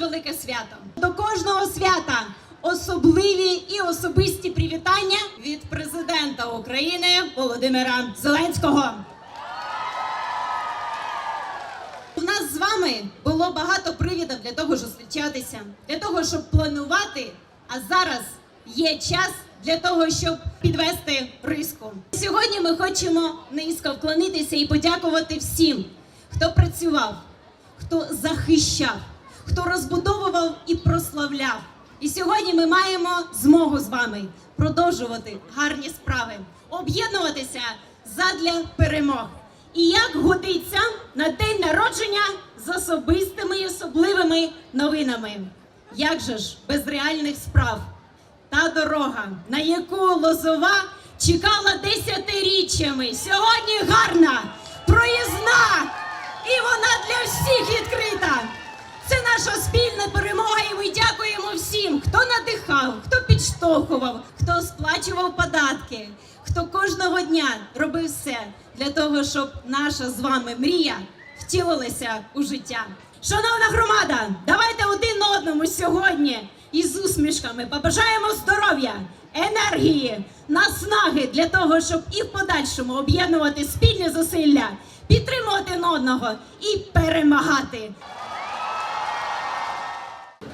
велике свято. До кожного свята особливі і особисті привітання від президента України Володимира Зеленського. У нас з вами було багато привідів для того, щоб зустрічатися, для того, щоб планувати. А зараз є час для того, щоб підвести риску. Сьогодні ми хочемо низько вклонитися і подякувати всім, хто працював, хто захищав, хто розбудовував і прославляв. І сьогодні ми маємо змогу з вами продовжувати гарні справи, об'єднуватися задля перемог. І як годиться на день народження з особистими і особливими новинами. Як же ж без реальних справ? Та дорога, на яку Лозова чекала десятиріччями, сьогодні гарна, проїзна, надихав, хто підштовхував, хто сплачував податки, хто кожного дня робив все для того, щоб наша з вами мрія втілилася у життя. Шановна громада, давайте один одному сьогодні із усмішками побажаємо здоров'я, енергії, наснаги для того, щоб і в подальшому об'єднувати спільні зусилля, підтримувати одного і перемагати.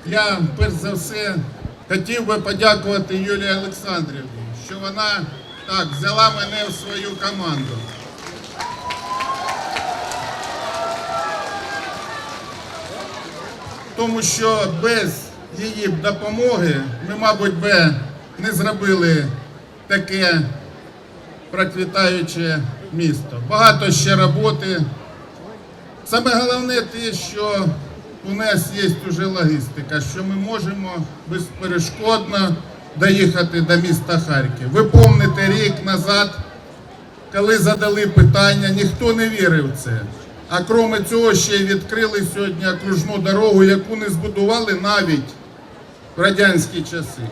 Я перш за все хотів би подякувати Юлії Олександрівні, що вона так взяла мене в свою команду. Тому що без її допомоги ми, мабуть, би не зробили таке процвітаюче місто. Багато ще роботи. Саме головне те, що у нас є вже логістика, що ми можемо безперешкодно доїхати до міста Харків. Ви пам'ятаєте рік назад, коли задали питання, ніхто не вірив в це. А крім цього, ще й відкрили сьогодні окружну дорогу, яку не збудували навіть в радянські часи.